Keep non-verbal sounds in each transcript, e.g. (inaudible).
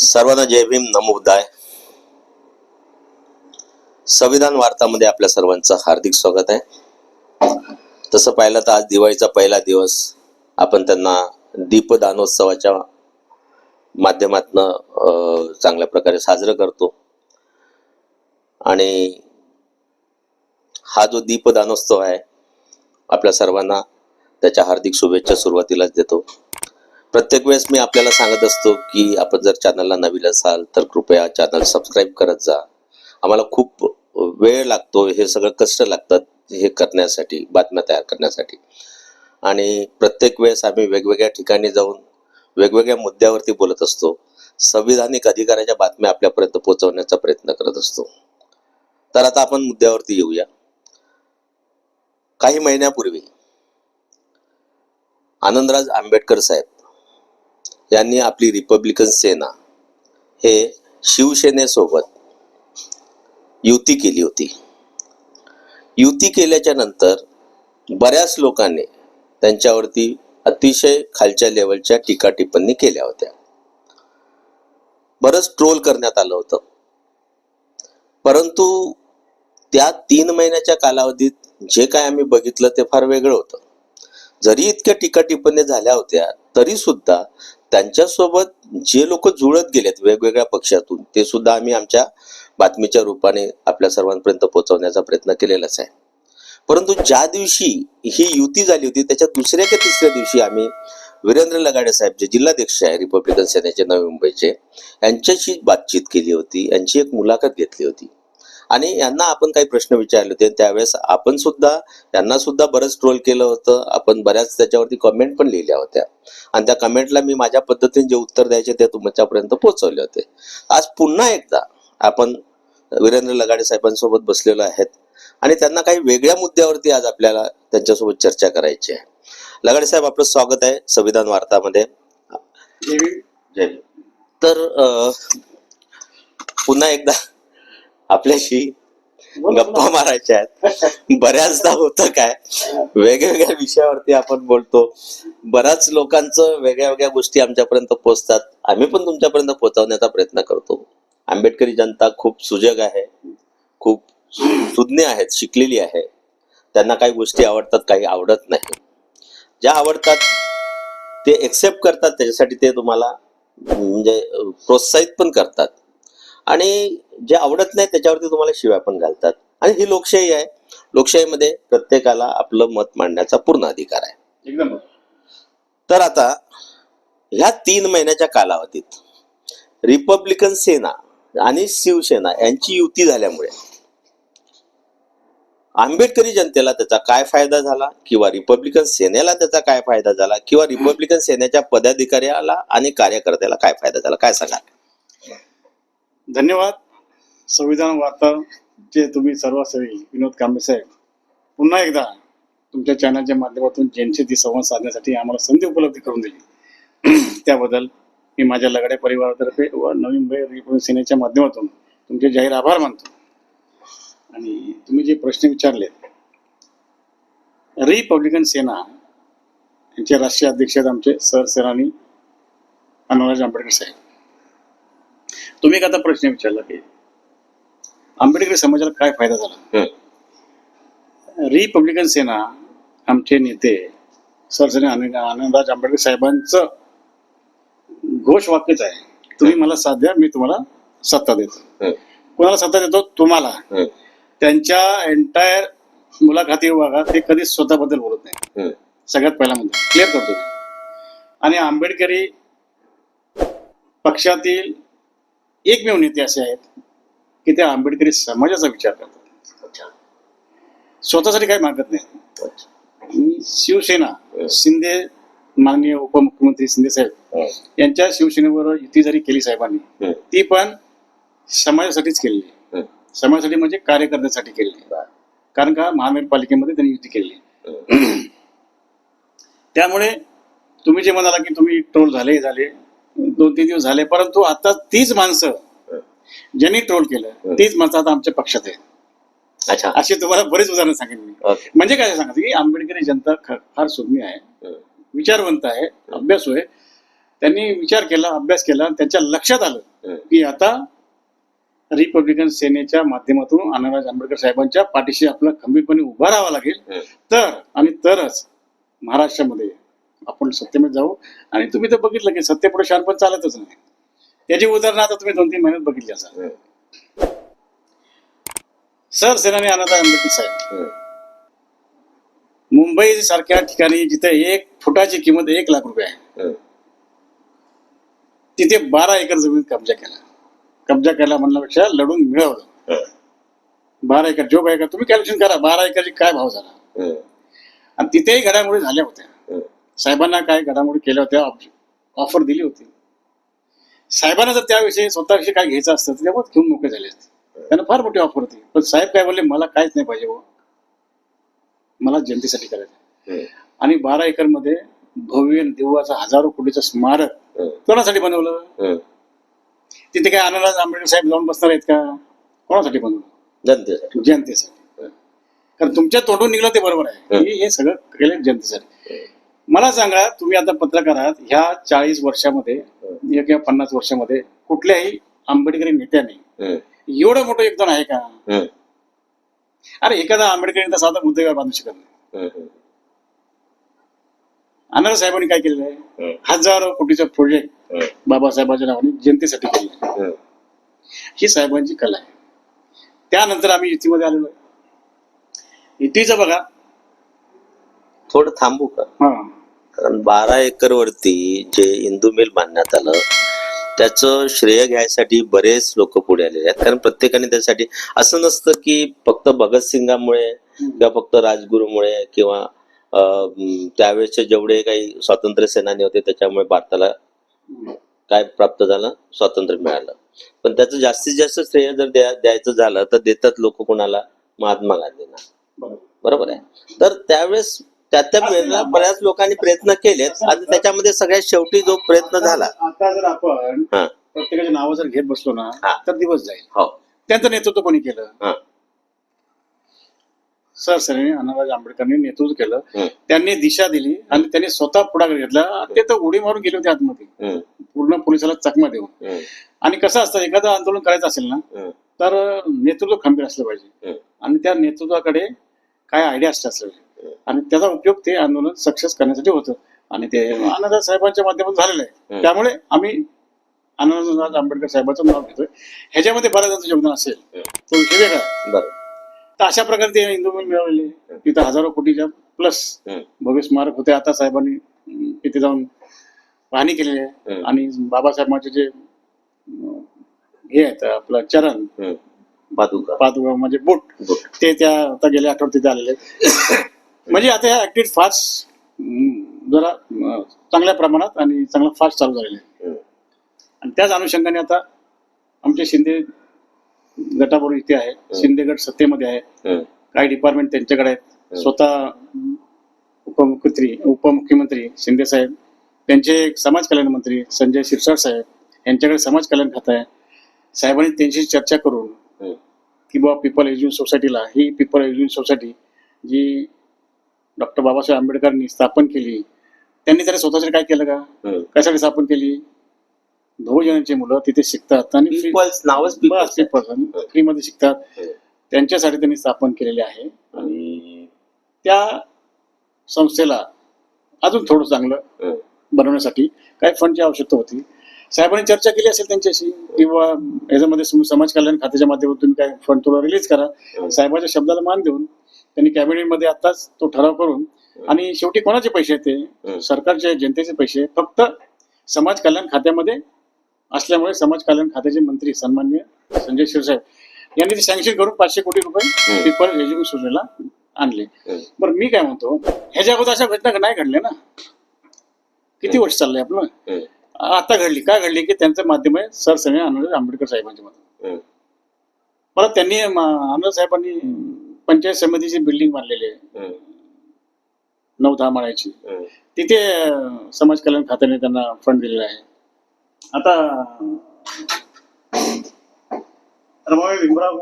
सर्वांना जय भीम नमोदाय संविधान वार्तामध्ये आपल्या सर्वांचं हार्दिक स्वागत आहे. तसं पाहिलं तर आज दिवाळीचा पहिला दिवस. आपण त्यांना दीपदानोत्सवाच्या माध्यमातनं चांगल्या प्रकारे साजरं करतो. आणि हा जो दीपदानोत्सव आहे आपल्या सर्वांना त्याच्या हार्दिक शुभेच्छा सुरुवातीलाच देतो. प्रत्येक वेळेस मी आपल्याला सांगत असतो की आपण जर चॅनलला नवीन असाल तर कृपया चॅनल सबस्क्राईब करत जा. आम्हाला खूप वेळ लागतो हे सगळं कष्ट लागतात हे करण्यासाठी बातम्या तयार करण्यासाठी. आणि प्रत्येक वेळेस आम्ही वेगवेगळ्या ठिकाणी जाऊन वेगवेगळ्या मुद्द्यावरती बोलत असतो. संविधानिक अधिकाराच्या बातम्या आपल्यापर्यंत पोहोचवण्याचा प्रयत्न करत असतो. तर आता आपण मुद्द्यावरती येऊया. काही महिन्यापूर्वी आनंदराज आंबेडकर साहेब यांनी आपली रिपब्लिकन सेना हे शिवसेनेसोबत युती केली होती. युती केल्याच्यानंतर बऱ्याच लोकांनी त्यांच्यावरती अतिशय खालच्या लेवलच्या टीका टिप्पणी केल्या होत्या. बरंच ट्रोल करण्यात आलं होतं. परंतु त्या तीन महिन्याच्या कालावधीत जे काय आम्ही बघितलं ते फार वेगळं होतं. जरी इतक्या टीका टिप्पणी झाल्या होत्या तरी सुद्धा त्यांच्यासोबत जे लोक जुळत गेलेत वेगवेगळ्या पक्षातून ते सुद्धा आम्ही आमच्या बातमीच्या रूपाने आपल्या सर्वांपर्यंत पोहोचवण्याचा प्रयत्न केलेलाच आहे. परंतु ज्या दिवशी ही युती झाली होती त्याच्या दुसऱ्या का तिसऱ्या दिवशी आम्ही वीरेंद्र लगाडे साहेब जे जिल्हाध्यक्ष आहे रिपब्लिकन सेनेचे नवी मुंबईचे यांच्याशी बातचीत केली होती यांची एक मुलाखत घेतली होती. आणि यांना आपण काही प्रश्न विचारले होते. त्यावेळेस आपण सुद्धा यांना सुद्धा बरंच ट्रोल केलं होतं. आपण बऱ्याच त्याच्यावरती कमेंट पण लिहिल्या होत्या. आणि त्या कमेंटला मी माझ्या पद्धतीने जे उत्तर द्यायचे ते तुमच्यापर्यंत पोहोचवले होते. आज पुन्हा एकदा आपण वीरेंद्र लगाडे साहेबांसोबत बसलेलो आहेत. आणि त्यांना काही वेगळ्या मुद्द्यावरती आज आपल्याला त्यांच्यासोबत चर्चा करायची आहे. लगाडे साहेब आपलं स्वागत आहे संविधान वार्तामध्ये. तर पुन्हा एकदा आपल्याशी गप्पा मारायच्या आहेत. बऱ्याचदा होतं काय? वेगवेगळ्या विषयावरती आपण बोलतो. बऱ्याच लोकांचं वेगळ्या वेगळ्या गोष्टी आमच्यापर्यंत पोहोचतात आम्ही पण तुमच्यापर्यंत पोहोचवण्याचा प्रयत्न करतो. आंबेडकरी जनता खूप सुजग आहे. खूप सुज्ञ आहेत शिकलेली आहे. त्यांना काही गोष्टी आवडतात काही आवडत नाही. ज्या आवडतात ते एक्सेप्ट करतात त्याच्यासाठी ते तुम्हाला म्हणजे प्रोत्साहित पण करतात. आणि जे आवडत नाही त्याच्यावरती तुम्हाला शिव्या पण घालतात. आणि ही लोकशाही आहे. लोकशाहीमध्ये प्रत्येकाला आपलं मत मांडण्याचा पूर्ण अधिकार आहे. एकदम. तर आता ह्या तीन महिन्याच्या कालावधीत रिपब्लिकन सेना आणि शिवसेना यांची युती झाल्यामुळे आंबेडकरी जनतेला त्याचा काय फायदा झाला? किंवा रिपब्लिकन सेनेला त्याचा काय फायदा झाला? किंवा रिपब्लिकन सेनेच्या पदाधिकाऱ्याला आणि कार्यकर्त्याला काय फायदा झाला? काय सांगा धन्यवाद. संविधान वार्ताचे तुम्ही सर्व सेवी विनोद कांबळे साहेब पुन्हा एकदा तुमच्या चॅनलच्या माध्यमातून जनशेती संवाद साधण्यासाठी आम्हाला संधी उपलब्ध करून दिली. (clears throat) त्याबद्दल मी माझ्या लगड्या परिवारातर्फे व नवी मुंबई सेनेच्या माध्यमातून तुमचे जाहीर आभार मानतो. आणि तुम्ही जे प्रश्न विचारले रिपब्लिकन सेना यांचे राष्ट्रीय अध्यक्ष आमचे सरसेनानी अनुराज आंबेडकर साहेब. तुम्ही एक आता प्रश्न विचारला की आंबेडकरी समाजाला काय फायदा झाला? रिपब्लिकन सेना आमचे नेते सरसेने आनंद आनंदराज आंबेडकर साहेबांचं घोषवाक्यच आहे. तुम्ही मला साथ द्या मी तुम्हाला सत्ता देतो. कोणाला सत्ता देतो? तुम्हाला. त्यांच्या एंटायर मुलाखती बघा ते कधीच स्वतःबद्दल बोलत नाही. सगळ्यात पहिला मुद्दा. क्लिअर करतो आणि आंबेडकरी पक्षातील एकमेव नेते असे आहेत की ते आंबेडकरी समाजाचा विचार करतात. स्वतःसाठी काही मागत नाही. शिवसेना शिंदे माननीय उपमुख्यमंत्री शिंदे साहेब यांच्या शिवसेनेवर युती जरी केली साहेबांनी. ती पण समाजासाठीच केलेली हम्म. समाजासाठी म्हणजे कार्यकर्त्यांसाठी केलेली कारण का? महानगरपालिकेमध्ये त्यांनी युती केली (clears throat) त्यामुळे तुम्ही जे म्हणाला की तुम्ही ट्रोल झाले झाले दोन तीन दिवस झाले परंतु आता तीच माणसं ज्यांनी ट्रोल केलं तीच माणसं आता आमच्या पक्षात आहेत. अच्छा. अशी तुम्हाला बरेच उदाहरण सांगेन मी. म्हणजे काय सांगायचं की आंबेडकरी जनता फार सुज्ञ आहे. विचारवंत आहे अभ्यासू आहे. त्यांनी विचार केला अभ्यास केला आणि त्यांच्या लक्षात आलं की आता रिपब्लिकन सेनेच्या माध्यमातून अण्णाराज आंबेडकर साहेबांच्या पाठीशी आपलं खंबीरपणे उभा राहावं लागेल. तर आणि तरच महाराष्ट्रामध्ये आपण सत्तेमध्ये जाऊ आणि तुम्ही तर बघितलं की सत्तेपुढे शानपण चालतच नाही त्याची उदाहरणं आता तुम्ही दोन तीन महिन्यात बघितली असाल हं. सर सेनानी अण्णाराज आंबेडकर साहेब हं. मुंबई सारख्या ठिकाणी जिथे एक फुटाची किंमत एक लाख रुपये आहे हं. तिथे बारा एकर जमीन कब्जा केला कब्जा केला म्हणण्यापेक्षा लढून मिळवलं. बारा एकर जो काय का तुम्ही कॅल्क्युलेशन करा बारा एकरची काय भाव झाला. आणि तिथेही घडामोडी झाल्या होत्या. साहेबांना काय घडामोडी केल्या होत्या ऑफर दिली होती. साहेबांना जर त्याविषयी स्वतःविषयी काय घ्यायचं असतं तर तेव्हाच घेऊन मोकळे झाले असते. त्यांना फार मोठी ऑफर होती. पण साहेब काय बोलले मला काहीच नाही पाहिजे. मला जनतेसाठी करायचं. आणि बारा एकरमध्ये भव्य दिव्याचा हजारो कोटीचं स्मारक. कोणासाठी बनवलं. तिथे काय आनंदराज आंबेडकर साहेब जाऊन बसणार आहेत का? कोणासाठी बनवलं? जनतेसाठी. जनतेसाठी. कारण तुमच्या तोंडून निघलं ते बरोबर आहे. हे. सगळं केलं जनतेसाठी. मला सांगा तुम्ही आता पत्रकार आहात ह्या चाळीस वर्षामध्ये किंवा पन्नास वर्षामध्ये कुठल्याही आंबेडकरी नेत्याने. एवढं मोठं योगदान आहे का. अरे एखादा आंबेडकरी साधा मुद्दे बांधू शकत नाही. अनार साहेबांनी काय केलेलं आहे. हजारो कोटीचा प्रोजेक्ट. बाबासाहेबांच्या नावाने जनतेसाठी आहे हं. साहेबांची कला आहे त्यानंतर आम्ही युतीमध्ये आलेलो आहे युतीचं बघा थोडं थांबू का कारण बारा एकर वरती जे इंदू मिल बांधण्यात आलं त्याचं श्रेय घ्यायसाठी बरेच लोक पुढे आलेले आहेत. कारण प्रत्येकाने त्यासाठी असं नसतं की फक्त भगतसिंगामुळे किंवा फक्त राजगुरूमुळे किंवा अं, त्यावेळेचे जेवढे काही स्वातंत्र्य सेनानी होते त्याच्यामुळे भारताला काय प्राप्त झालं? स्वातंत्र्य मिळालं. पण त्याचं जास्तीत जास्त श्रेय जर द्या द्यायचं झालं तर देतात लोक कोणाला? महात्मा गांधींना. बरोबर आहे? तर त्यावेळेस त्या त्या वेळेला बऱ्याच लोकांनी प्रयत्न केलेत. आणि त्याच्यामध्ये सगळ्यात शेवटी जो प्रयत्न झाला. आता जर आपण हा. प्रत्येकाचे नावं जर घेत बसलो ना हा. तर दिवस जाईल. हो. त्यांचं नेतृत्व कोणी केलं? हा. सर सरांनी अण्णाराज आंबेडकरांनी नेतृत्व केलं. हम्म, त्यांनी दिशा दिली आणि त्यांनी स्वतः पुढाकार घेतला. ते तर उडी मारून गेले होते आतमध्ये. हम्म, पूर्ण पोलिसाला चकमा देऊन. हम्म, आणि कसं असतं एखादं आंदोलन करायचं असेल ना हम्म, तर नेतृत्व खंबीर असलं पाहिजे. हम्म, आणि त्या नेतृत्वाकडे काय आयडिया असल्या असल्या पाहिजे आणि त्याचा उपयोग ते आंदोलन सक्सेस करण्यासाठी होतं. आणि ते अण्णादास साहेबांच्या माध्यमातून झालेलं आहे. त्यामुळे आम्ही अण्णादास आंबेडकर साहेबांचं नाव घेतोय. ह्याच्यामध्ये बऱ्याच योगदान असेल. तो विषय वेगळा तर अशा प्रकारे ते हिंदू मिळवले तिथं हजारो कोटीच्या प्लस भव्य स्मारक होते. आता साहेबांनी तिथे जाऊन पाहणी केलेली आहे. आणि बाबासाहेबांचे जे हे आहेत आपलं चरण. पादुका. पादुका म्हणजे बोट. ते त्या आता गेल्या आठवड्यात तिथे आलेले. म्हणजे आता ह्या ऍक्टिव्हिटी फास्ट जरा चांगल्या प्रमाणात आणि चांगला फास्ट चालू झालेले आहे. आणि त्याच अनुषंगाने आता आमचे शिंदे गटाबरोबर इथे आहे. शिंदे गट सत्तेमध्ये आहे. काही डिपार्टमेंट त्यांच्याकडे आहेत. स्वतः उपमुख्यमंत्री उपमुख्यमंत्री शिंदे साहेब त्यांचे एक समाज कल्याण मंत्री संजय शिरसाट साहेब यांच्याकडे समाज कल्याण खातं आहे. साहेबांनी त्यांची चर्चा करून की बाबा पीपल एज्युकेशन सोसायटीला ही पीपल एज्युकेशन सोसायटी जी डॉक्टर बाबासाहेब आंबेडकरांनी स्थापन केली. त्यांनी तरी स्वतःसाठी काय केलं का. कशासाठी स्थापन केली? बहुजनांची मुलं तिथे शिकतात आणि फ्रीमध्ये शिकतात. त्यांच्यासाठी त्यांनी स्थापन केलेले आहे. आणि त्या संस्थेला अजून थोडं चांगलं बनवण्यासाठी काही फंडची आवश्यकता होती. साहेबांनी चर्चा केली असेल त्यांच्याशी किंवा याच्यामध्ये सम- समाज कल्याण खात्याच्या माध्यमातून काय फंड थोडं रिलीज करा. साहेबाच्या शब्दाला मान देऊन त्यांनी कॅबिनेटमध्ये आताच तो ठराव करून आणि शेवटी कोणाचे पैसे ते? सरकारचे जनतेचे पैसे फक्त समाज कल्याण खात्यामध्ये असल्यामुळे समाज कल्याण खात्याचे मंत्री सन्मान्य संजय शिरसाहेब यांनी ते सँक्शन करून पाचशे कोटी रुपये पीपल एज्युकेशन आणले. बरं मी काय म्हणतो ह्याच्या अगोदर अशा घटना नाही घडल्या ना? किती वर्ष चाललंय आपलं? आता घडली. काय घडली? की त्यांचं माध्यम आहे सर आनंद आंबेडकर साहेबांच्या हम्म, परत त्यांनी आनंद साहेबांनी पंचायत समितीची बिल्डिंग बांधलेली आहे नऊ दहा माळ्याची. तिथे समाज कल्याण खात्याने त्यांना फंड दिलेला आहे आता रमाबाई भीमराव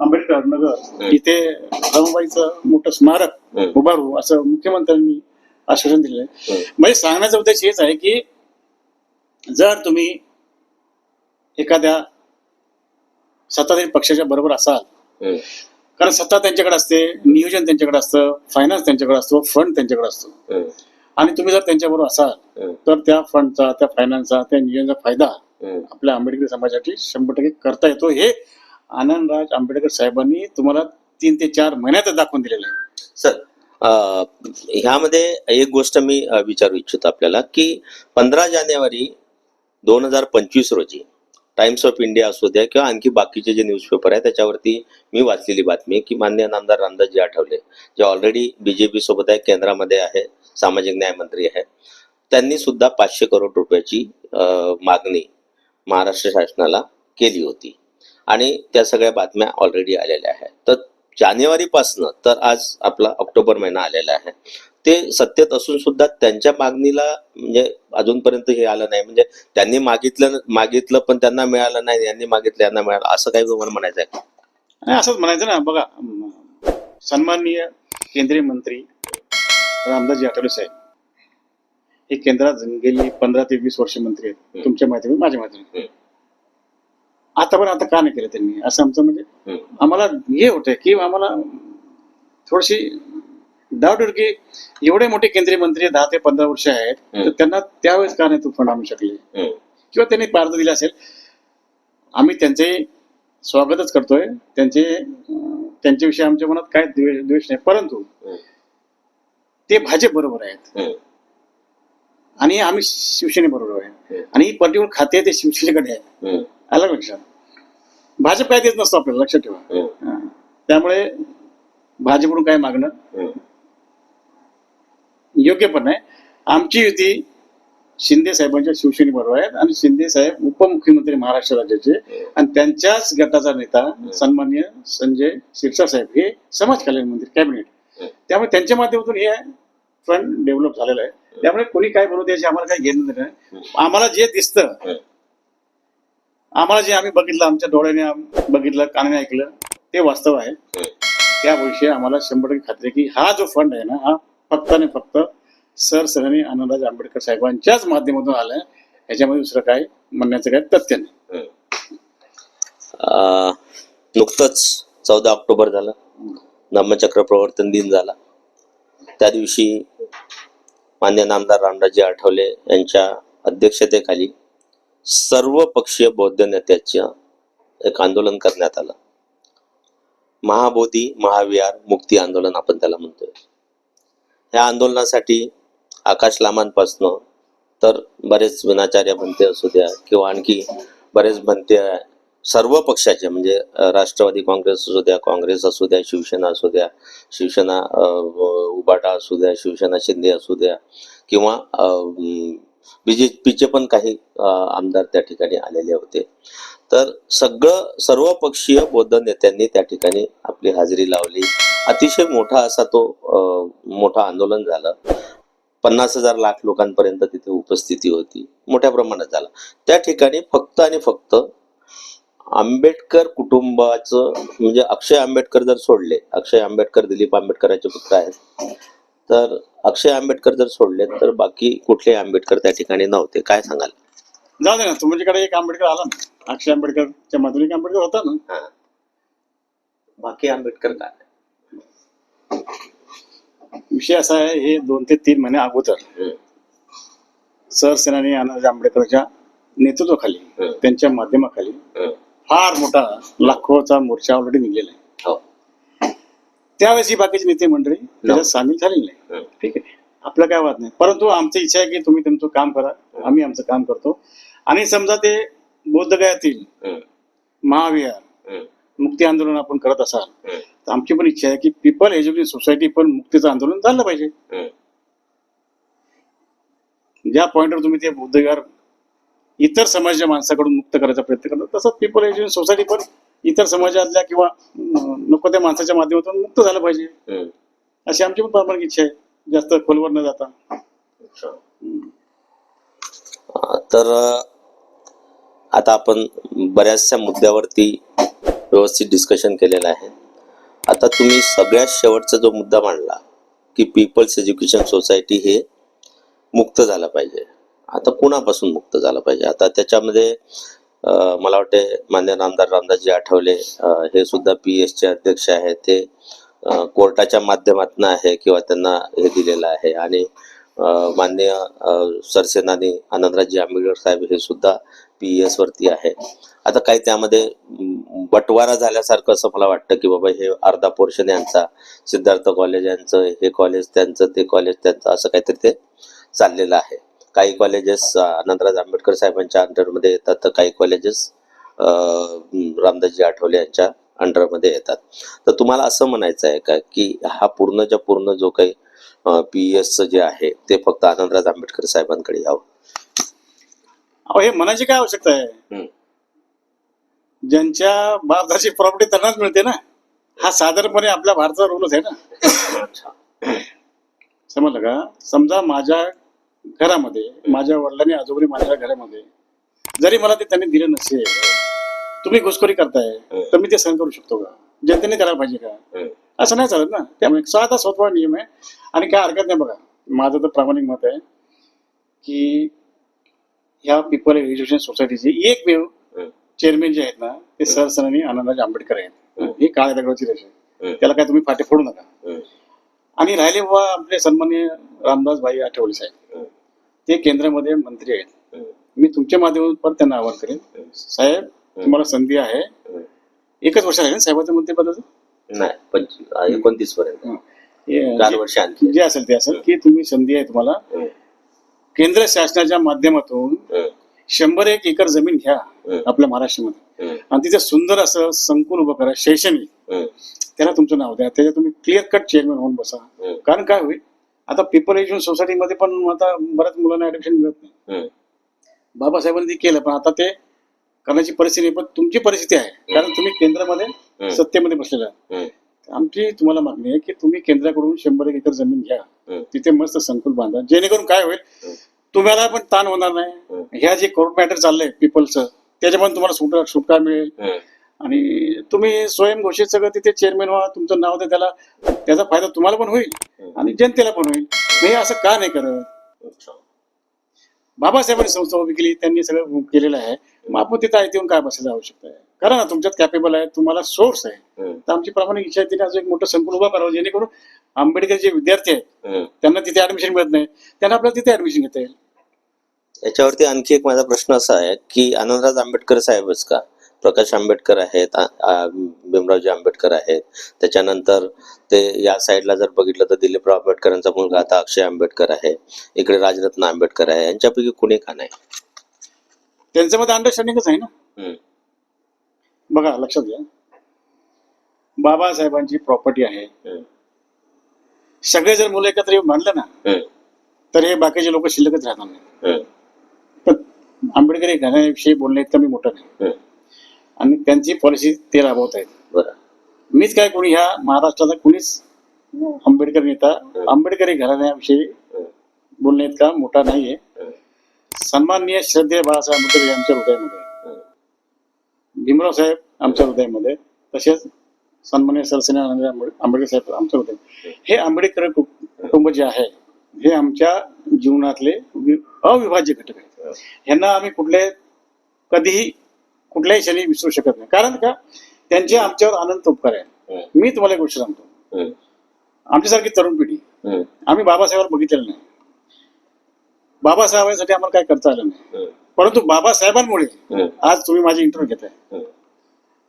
आंबेडकर नगर इथे रमाबाईचं मोठं स्मारक. उभारू असं मुख्यमंत्र्यांनी आश्वासन दिलेलं आहे. म्हणजे सांगण्याचा उद्देश हेच आहे की जर तुम्ही एखाद्या सत्ताधारी पक्षाच्या बरोबर असाल. कारण सत्ता त्यांच्याकडे असते नियोजन त्यांच्याकडे असतं फायनान्स त्यांच्याकडे असतो फंड त्यांच्याकडे असतो. आणि तुम्ही जर त्यांच्याबरोबर असाल. तर त्या फंडचा त्या फायनान्सचा त्या नियोजनाचा फायदा. आपल्या आंबेडकरी समाजासाठी शंभर टक्के करता येतो हे आनंदराज आंबेडकर साहेबांनी तुम्हाला तीन ते चार महिन्यातच दाखवून दिलेलं आहे सर ह्यामध्ये एक गोष्ट मी विचारू इच्छितो आपल्याला की पंधरा जानेवारी दोन हजार पंचवीस रोजी टाइम्स ऑफ इंडिया असू द्या किंवा आणखी बाकीचे जे न्यूजपेपर आहे त्याच्यावरती मी वाचलेली बातमी की मान्य नामदार रामदासजी आठवले जे ऑलरेडी बीजेपी सोबत आहे केंद्रामध्ये आहे सामाजिक न्याय मंत्री आहे. त्यांनी सुद्धा पाचशे करोड रुपयाची मागणी महाराष्ट्र शासनाला केली होती. आणि त्या सगळ्या बातम्या ऑलरेडी आलेल्या आहेत. तर जानेवारीपासनं तर आज आपला ऑक्टोबर महिना आलेला आहे. ते सत्तेत असून सुद्धा त्यांच्या मागणीला म्हणजे अजूनपर्यंत हे आलं नाही म्हणजे त्यांनी मागितलं मागितलं पण त्यांना मिळालं नाही यांनी मागितलं यांना मिळालं असं काही तुम्हाला म्हणायचं आहे? आणि असंच म्हणायचं ना बघा सन्माननीय केंद्रीय मंत्री रामदासजी आठवले साहेब हे केंद्रात गेली पंधरा ते वीस वर्ष मंत्री आहेत. तुमच्या माहिती माझ्या माहिती. आता पण आता का नाही केलं त्यांनी असं आमचं म्हणजे. आम्हाला हे होतंय की आम्हाला थोडीशी डाऊट होत की एवढे मोठे केंद्रीय मंत्री दहा ते पंधरा वर्ष आहेत. तर त्यांना त्यावेळेस का नाही तू फंड आणू शकले. किंवा त्यांनी पार्थ दिला असेल आम्ही त्यांचे स्वागतच करतोय त्यांचे त्यांच्याविषयी आमच्या मनात काय द्वेष नाही परंतु. ते भाजप बरोबर आहेत. आणि आम्ही शिवसेने बरोबर आहे. आणि ही पर्टिक्युलर खाते ते शिवसेनेकडे आहेत हम्म. आलं लक्षात भाजप काय देत नसतो आपल्याला लक्षात ठेवा. त्यामुळे भाजपकडून काय मागणं. योग्य पण आहे. आमची युती शिंदे साहेबांच्या शिवसेनेबरोबर आहेत आणि शिंदे साहेब उपमुख्यमंत्री महाराष्ट्र राज्याचे. आणि त्यांच्याच गटाचा नेता सन्मान्य संजय शिरसा साहेब हे समाज कल्याण मंत्री कॅबिनेट. त्यामुळे त्यांच्या माध्यमातून हे फंड डेव्हलप झालेलं आहे. त्यामुळे कोणी काय बनवते याची आम्हाला काही घेणं नाही. आम्हाला जे दिसतं आम्हाला जे आम्ही बघितलं आमच्या डोळ्याने बघितलं कानाने ऐकलं ते वास्तव आहे. त्याविषयी आम्हाला शंभर टक्के खात्री की हा जो फंड आहे ना हा फक्त आणि फक्त सर सरांनी आनंदराज आंबेडकर साहेबांच्याच माध्यमातून आलाय. याच्यामध्ये दुसरं काय म्हणण्याचं काय तथ्य नाही. अं, नुकतंच चौदा ऑक्टोबर झालं. धम्मचक्र प्रवर्तन दिन झाला. त्या दिवशी मान्य नामदार रामराजे आठवले यांच्या अध्यक्षतेखाली सर्व पक्षीय बौद्ध नेत्याचं एक आंदोलन करण्यात आलं. महाबोधी महाविहार मुक्ती आंदोलन आपण त्याला म्हणतोय. ह्या आंदोलनासाठी आकाश लामांपासनं तर बरेच विनाचार्य बनते असू द्या किंवा आणखी बरेच बनते सर्व पक्षाचे म्हणजे राष्ट्रवादी काँग्रेस असू द्या काँग्रेस असू द्या शिवसेना असू द्या शिवसेना उबाटा असू द्या शिवसेना शिंदे असू द्या किंवा बीजेपीचे पण काही आमदार त्या ठिकाणी आलेले होते. तर सगळं सर्वपक्षीय बौद्ध नेत्यांनी त्या ठिकाणी आपली हाजरी लावली. अतिशय मोठा असा तो मोठा आंदोलन झालं. पन्नास हजार लाख लोकांपर्यंत तिथे उपस्थिती होती. मोठ्या प्रमाणात झाला. त्या ठिकाणी फक्त आणि फक्त आंबेडकर कुटुंबाचं म्हणजे अक्षय आंबेडकर जर सोडले अक्षय आंबेडकर दिलीप आंबेडकरांचे पुत्र आहेत तर अक्षय आंबेडकर जर सोडले तर बाकी कुठले आंबेडकर त्या ठिकाणी नव्हते. काय सांगाल? जाऊ दे ना तुमच्याकडे एक आंबेडकर आला ना अक्षय आंबेडकरच्या माधुरी एक आंबेडकर होता ना. बाकी आंबेडकर काय? विषय असा आहे हे दोन ते तीन महिने अगोदर. सरसेनानी आनंद आंबेडकरच्या नेतृत्वाखाली. त्यांच्या माध्यमाखाली. फार मोठा लाखोचा मोर्चा ऑलरेडी निघलेला आहे हो त्यावेळेस ही बाकीची नेते मंडळी त्याच्यात सामील झालेली नाही. ठीक आहे आपलं काय वाद नाही परंतु आमची इच्छा आहे की तुम्ही तुमचं काम करा आम्ही आमचं काम करतो आणि समजा ते बोद्धगयातील हम्म. महाविहार. मुक्ती आंदोलन आपण करत असाल. तर आमची पण इच्छा आहे की पीपल एज्युकेशन सोसायटी पण मुक्तीचं आंदोलन झालं पाहिजे. ज्या पॉईंटवर तुम्ही ते बुद्धविहार इतर समाजाच्या माणसाकडून मुक्त करायचा प्रयत्न करता तसं पीपल एज्युकेशन सोसायटी पण इतर समाजातल्या किंवा नको त्या माणसाच्या माध्यमातून मुक्त झालं पाहिजे. अशी आमची पण प्रामाणिक इच्छा आहे जास्त खोलवर न जाता. तर आता आपण बऱ्याचशा मुद्द्यावरती व्यवस्थित डिस्कशन केलेलं आहे. आता तुम्ही सगळ्यात शेवटचा जो मुद्दा मांडला की पीपल्स एज्युकेशन सोसायटी हे मुक्त झालं पाहिजे. आता कुणापासून मुक्त झालं पाहिजे? आता त्याच्यामध्ये मला वाटते मान्य नामदार रामदासजी आठवले हे सुद्धा पी एसचे अध्यक्ष आहेत. ते कोर्टाच्या माध्यमातून आहे किंवा त्यांना हे दिलेलं आहे. आणि माननीय मान्य सरसेनानी आनंदराजी आंबेडकर साहेब हे सुद्धा पी एस वरती आहे. आता काही त्यामध्ये बटवारा झाल्यासारखं असं मला वाटतं की बाबा हे अर्धा पोर्शन यांचा सिद्धार्थ कॉलेज यांचं हे कॉलेज त्यांचं ते कॉलेज त्यांचं असं काहीतरी ते चाललेलं आहे. काही कॉलेजेस आनंदराज आंबेडकर साहेबांच्या अंडरमध्ये येतात तर काही कॉलेजेस रामदासजी आठवले यांच्या अंडरमध्ये येतात. तर तुम्हाला असं म्हणायचं आहे का की हा पूर्णच्या पूर्ण जो काही पी एसचं जे आहे ते फक्त आनंदराज आंबेडकर साहेबांकडे यावं अहो हे म्हणायची काय आवश्यकता आहे. ज्यांच्या बापदाची प्रॉपर्टी त्यांनाच मिळते ना? हा साधारणपणे आपल्या भारताचा रूलच आहे ना? समजलं का? समजा माझ्या घरामध्ये माझ्या वडिलांनी आजोबांनी माझ्या घरामध्ये जरी मला ते त्यांनी दिलं नसेल तुम्ही घुसखोरी करताय तर मी ते सहन करू शकतो का? जनतेने करायला पाहिजे का? असं नाही चालत ना? त्यामुळे साधा स्वतः नियम आहे. आणि काय हरकत नाही बघा. माझं तर प्रामाणिक मत आहे की ह्या पीपल एज्युकेशन सोसायटीचे एकमेव चेअरमॅन जे आहेत ना ते सरसनानी आनंदराज आंबेडकर आहेत. हे. काळ दगडाची रेष त्याला काय तुम्ही फाटे फोडू नका. आणि राहिले बाबा आपले सन्मान्य रामदास भाई आठवले साहेब. ते केंद्रामध्ये मंत्री आहेत. मी तुमच्या माध्यमातून पण त्यांना आवाहन करेन. साहेब तुम्हाला संधी आहे. एकच वर्ष आहे ना साहेबाचं मंत्रिपदाचं? नाही एकोणतीस पर्यंत. चार वर्ष आणखी. जे असेल ते असेल की तुम्ही संधी आहे तुम्हाला. केंद्र शासनाच्या माध्यमातून शंभर एक एकर जमीन घ्या आपल्या महाराष्ट्रामध्ये. आणि तिथे सुंदर असं संकुल उभं करा शैक्षणिक. त्याला तुमचं नाव द्या. त्याच्यात तुम्ही क्लिअर कट चेअरमॅन होऊन बसा. कारण काय होईल? आता पीपल एज्युकेशन सोसायटीमध्ये पण आता बऱ्याच मुलांना ऍडमिशन मिळत नाही. बाबासाहेबांनी ते केलं पण आता ते करण्याची परिस्थिती नाही पण तुमची परिस्थिती आहे. कारण तुम्ही केंद्रामध्ये सत्तेमध्ये बसलेला आहे आमची तुम्हाला मागणी आहे की तुम्ही केंद्राकडून शंभर एक एकर जमीन घ्या. तिथे मस्त संकुल बांधा. जेणेकरून काय होईल तुम्हाला पण ताण होणार नाही. ह्या जे कोर्ट मॅटर चाललंय पीपलचं त्याच्यामध्ये तुम्हाला सुटका सुटका मिळेल. आणि तुम्ही स्वयंघोषित सगळं तिथे चेअरमॅन व्हा तुमचं नाव द्या त्याला त्याचा फायदा तुम्हाला पण होईल आणि जनतेला पण होईल. हे असं का नाही करत? बाबासाहेबांनी संस्था उभी केली त्यांनी सगळं केलेलं आहे. मग आपण तिथं येऊन काय बसायची आवश्यकता आहे? करा ना तुमच्यात कॅपेबल आहे तुम्हाला सोर्स आहे. तर आमची प्रामाणिक इच्छा आहे तिने असं एक मोठं संकुल उभा करावं जेणेकरून आंबेडकर जे विद्यार्थी आहेत त्यांना तिथे ऍडमिशन मिळत नाही. त्यांना आपल्याला तिथे ऍडमिशन घेता येईल. याच्यावरती आणखी एक माझा प्रश्न असा आहे की आनंदराज आंबेडकर साहेबच का? प्रकाश आंबेडकर आहेत भीमरावजी आंबेडकर आहेत. त्याच्यानंतर ते या साईडला जर बघितलं तर दिलीपराव आंबेडकरांचा मुलगा आता अक्षय आंबेडकर आहे. इकडे राजरत्न आंबेडकर आहे. यांच्यापैकी कुणी का नाही? त्यांच्यामध्ये अंडरस्टँडिंगच आहे ना. बघा लक्षात घ्या. बाबासाहेबांची प्रॉपर्टी आहे. सगळे जर मुलं एकत्र येऊन मानलं ना. तर हे बाकीचे लोक शिल्लकच राहणार नाही. पण आंबेडकरी घराण्याविषयी बोलणे इतकं मी मोठं नाही. आणि त्यांची पॉलिसी ते राबवत आहेत. बरं. मीच काय कोणी ह्या महाराष्ट्राचा कुणीच आंबेडकर नेता आंबेडकरी घराण्याविषयी बोलणे इतका मोठा नाहीये. सन्माननीय श्रद्धेय बाळासाहेब आंबेडकर हे आमच्या हृदयामध्ये. भीमराव साहेब आमच्या हृदयामध्ये तसेच सन्मान्य सरसेना आंबेडकर साहेब आमच्या हृदय हे आंबेडकर कुटुंब जे आहे हे आमच्या जीवनातले अविभाज्य घटक आहेत ह्यांना आम्ही कुठले कधीही कुठल्याही क्षणी विसरू शकत नाही कारण का त्यांचे आमच्यावर अनंत उपकार आहे मी तुम्हाला एक गोष्ट सांगतो. आमच्यासारखी तरुण पिढी. आम्ही बाबासाहेबांना बघितलेलं नाही बाबासाहेबांसाठी आम्हाला काय करता आलं नाही. परंतु बाबासाहेबांमुळे. आज तुम्ही माझी इंटरव्ह्यू घेताय.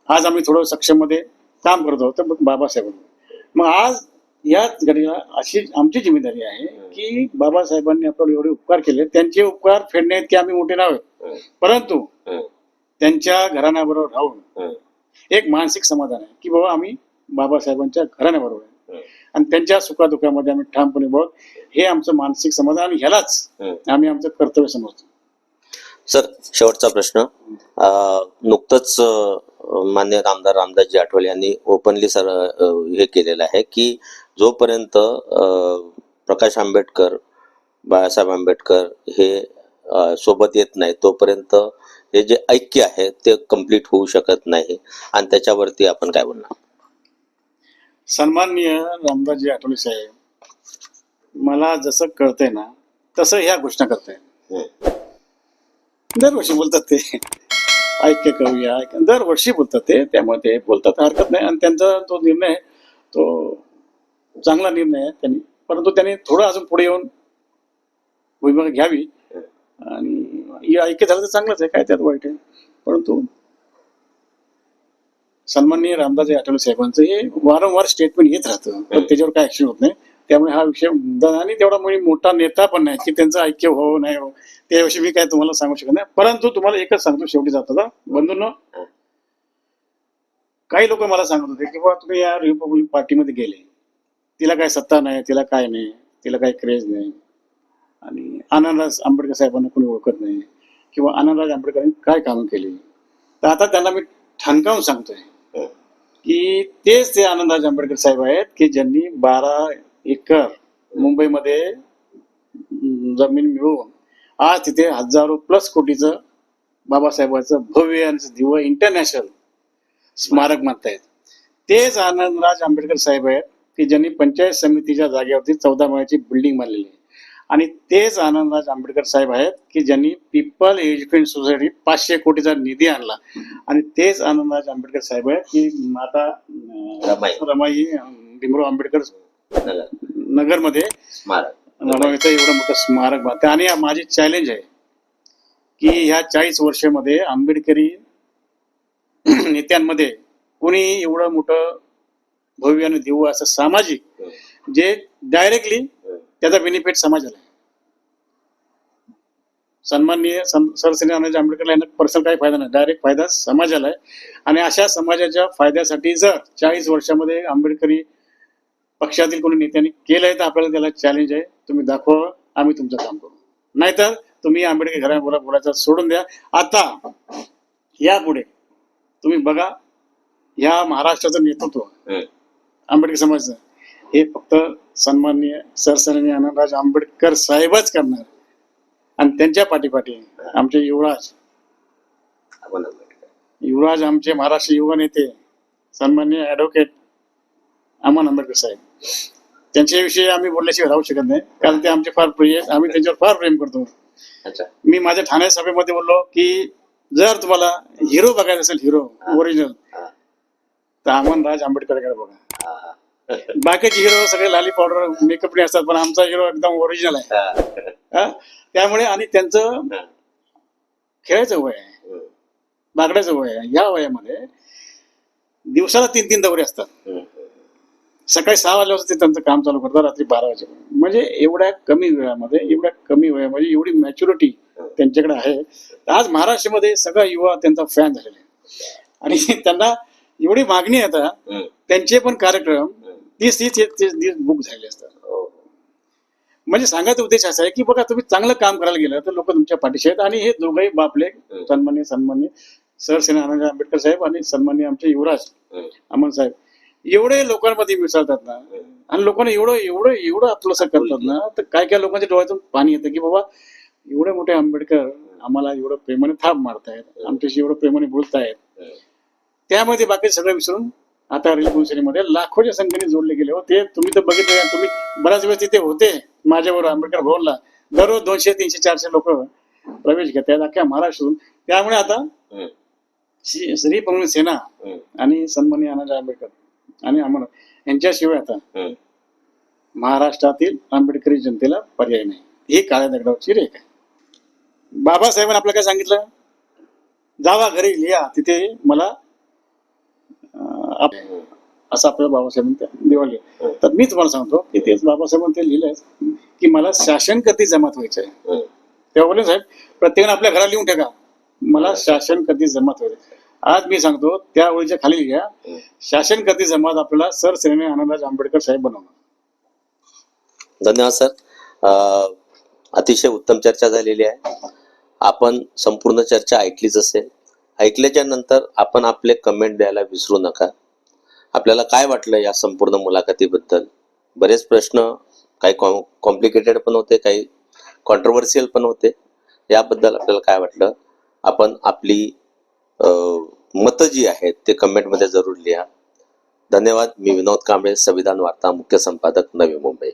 आज आम्ही थोडं सक्षममध्ये काम करत आहोत तर मग बाबासाहेबांनी मग आज याच घडीला अशी आमची जिम्मेदारी आहे की बाबासाहेबांनी आपल्याला एवढे उपकार केले त्यांचे उपकार फेडणे की आम्ही मोठे नाव परंतु त्यांच्या घराण्याबरोबर राहून एक मानसिक समाधान आहे की बाबा आम्ही बाबासाहेबांच्या घराण्याबरोबर आहे. आणि त्यांच्या सुखादुखामध्ये आम्ही ठामपणे बघ हे आमचं मानसिक समाधान आणि ह्यालाच आम्ही आमचं कर्तव्य समजतो. सर शेवटचा प्रश्न. नुकतंच मान्य आमदार रामदासजी आठवले यांनी ओपनली सर हे केलेलं आहे की जोपर्यंत प्रकाश आंबेडकर बाळासाहेब आंबेडकर हे सोबत येत नाही तोपर्यंत हे जे ऐक्य आहे ते कंप्लीट होऊ शकत नाही. आणि त्याच्यावरती आपण काय बोलणार? सन्माननीय रामदासजी आठवले साहेब मला जसं कळतंय ना तसं ह्या घोषणा करताय. दरवर्षी बोलतात ते. ऐक्य करूया दरवर्षी बोलतात ते त्यामुळे ते बोलतात हरकत नाही. आणि त्यांचा तो निर्णय तो चांगला निर्णय आहे त्यांनी. परंतु त्यांनी थोडं अजून पुढे येऊन भूमिका घ्यावी. आणि ऐक्य झालं तर चांगलंच आहे काय त्यात वाईट आहे. परंतु सन्माननीय रामदास आठवले साहेबांचं हे वारंवार स्टेटमेंट येत राहतं. पण त्याच्यावर काय ऍक्शन होत नाही. त्यामुळे हा विषय आणि तेवढा मुळे मोठा नेता पण नाही की त्यांचं ऐक्य हो नाही हो त्याविषयी मी काय तुम्हाला सांगू शकत नाही. परंतु तुम्हाला एकच सांगतो शेवटी जाता बंधूंनो काही लोक मला सांगत होते की बाबा तुम्ही या रिपब्लिक पार्टीमध्ये गेले. तिला काय सत्ता नाही तिला काय नाही तिला काय क्रेज नाही. आणि आनंदराज आंबेडकर साहेबांना कोणी ओळखत नाही. किंवा आनंदराज आंबेडकरांनी काय कामं केली? तर आता त्यांना मी ठणकावून सांगतोय की तेच ते आनंदराज आंबेडकर साहेब आहेत की ज्यांनी बारा एकर मुंबईमध्ये जमीन मिळवून आज तिथे हजारो प्लस कोटीचं बाबासाहेबांचं भव्य आणि दिव्य इंटरनॅशनल स्मारक म्हणतायत तेच आनंदराज आंबेडकर साहेब आहेत की ज्यांनी पंचायत समितीच्या जागेवरती चौदा माळ्याची बिल्डिंग बांधलेली आहे. आणि तेच आनंदराज आंबेडकर साहेब आहेत की ज्यांनी पीपल एज्युकेशन सोसायटी पाचशे कोटीचा निधी आणला. आणि तेच आनंदराज आंबेडकर साहेब आहेत की माता रमाई. भीमराव आंबेडकर नगर. नगरमध्ये? स्मारक. एवढं मोठं स्मारक बांधते आणि हा माझी चॅलेंज आहे की ह्या चाळीस वर्षामध्ये आंबेडकरी (clears throat) नेत्यांमध्ये कोणी एवढं मोठं भव्य आणि दिव्य असं सामाजिक जे डायरेक्टली त्याचा बेनिफिट समाजाला आहे. सन्माननीय सं- सरसेने अनाजी आंबेडकर यांना पर्सनल काही फायदा नाही डायरेक्ट फायदा समाजाला आहे. आणि अशा समाजाच्या फायद्यासाठी जर चाळीस वर्षामध्ये आंबेडकरी पक्षातील कोणी नेत्यांनी केलंय तर आपल्याला त्याला चॅलेंज आहे. तुम्ही दाखवा आम्ही तुमचं काम करू. नाहीतर तुम्ही आंबेडकर घरा बोला बोलायचं सोडून द्या. आता यापुढे तुम्ही बघा या महाराष्ट्राचं नेतृत्व आंबेडकर समाजाचं हे फक्त सन्माननीय सरसन्माननीय आनंदराज आंबेडकर साहेबच करणार. आणि त्यांच्या पाठीपाठी आमचे युवराज. युवराज आमचे महाराष्ट्र युवा नेते सन्माननीय ऍडव्होकेट अमन आंबेडकर साहेब त्यांच्याविषयी आम्ही बोलल्याशिवाय राहू शकत नाही कारण ते आमचे फार प्रिय आहेत आम्ही त्यांच्यावर फार प्रेम करतो अच्छा मी माझ्या ठाणे सभेमध्ये बोललो की जर तुम्हाला हिरो बघायचा असेल हिरो ओरिजिनल. तर अमनराज आंबेडकरकडे बघा. बाकीचे हिरो सगळे लाली पावडर मेकअप असतात पण आमचा हिरो एकदम ओरिजिनल आहे? त्यामुळे आणि त्यांचं. खेळायचं वय आहे. बागड्याचं वय आहे या वयामध्ये दिवसाला तीन तीन दौरे असतात. सकाळी सहा वाजल्यापासून ते त्यांचं काम चालू करतात रात्री बारा वाजेपर्यंत म्हणजे एवढ्या कमी वेळामध्ये एवढ्या कमी वेळामध्ये एवढी मॅच्युरिटी त्यांच्याकडे आहे आज महाराष्ट्रामध्ये सगळा युवा त्यांचा फॅन झालेला आहे आणि (laughs) त्यांना एवढी मागणी आता. त्यांचे पण कार्यक्रम. तीस तीस तीस दिवस बुक झालेले असतात हो. म्हणजे सांगायचा उद्देश असा आहे की बघा तुम्ही चांगलं काम करायला गेलं तर लोक तुमच्या पाठीशी आहेत आणि हे दोघंही बापले सन्मान्य सन्मान्य सरसेना आनंद आंबेडकर साहेब आणि सन्मान्य आमचे युवराज. अमन साहेब एवढे लोकांमध्ये मिसळतात ना आणि लोकांना एवढं एवढं एवढं आपलंसं करतात ना तर काय काय लोकांच्या डोळ्यातून पाणी येतं की बाबा एवढे मोठे आंबेडकर आम्हाला एवढं प्रेमाने थाप मारतायत आमच्याशी एवढं प्रेमाने बोलतायत. त्यामध्ये बाकी सगळं विसरून आता रिपब्लिकमध्ये लाखोच्या संख्येने जोडले गेले हो ते तुम्ही तर बघितले तुम्ही बऱ्याच वेळेस तिथे होते माझ्याबरोबर आंबेडकर भवनला दररोज दोनशे तीनशे चारशे लोक प्रवेश घेतात अख्ख्या महाराष्ट्रातून त्यामुळे आता. श्री श्री पवनी सेना. आणि सन्माननीय अनाज आंबेडकर आणि अमर यांच्याशिवाय आता. महाराष्ट्रातील आंबेडकरी जनतेला पर्याय नाही. ही काळ्या दगडावरची रेख आहे. बाबासाहेबांनी आपलं काय सांगितलं? जावा घरी लिहा तिथे मला असं आपल्या बाबासाहेबांनी त्या देवा लिहिलं. तर मी तुम्हाला सांगतो की तेच बाबासाहेबांनी ते लिहिलंय की मला शासन कधी जमात व्हायचं आहे. तेव्हा बोलले साहेब प्रत्येकाने आपल्या घरात लिहून ठेका मला शासन कधी जमात व्हायचं आज मी सांगतो त्या ओळीच्या खाली लिहा शासन कधी जमात आपल्याला सर श्रेणी आनंदराज आंबेडकर साहेब बनवणार. धन्यवाद सर. अतिशय उत्तम चर्चा झालेली आहे. आपण संपूर्ण चर्चा ऐकलीच असेल. ऐकल्याच्या नंतर आपण आपले कमेंट द्यायला विसरू नका. आपल्याला काय वाटलं या संपूर्ण मुलाखतीबद्दल? बरेच प्रश्न काही कॉम्प्लिकेटेड पण होते काही कॉन्ट्रोवर्सियल पण होते. याबद्दल आपल्याला काय वाटलं? आपण आपली मतं जी आहेत ते कमेंटमध्ये जरूर लिहा. धन्यवाद. मी विनोद कांबळे संविधान वार्ता मुख्य संपादक नवी मुंबई.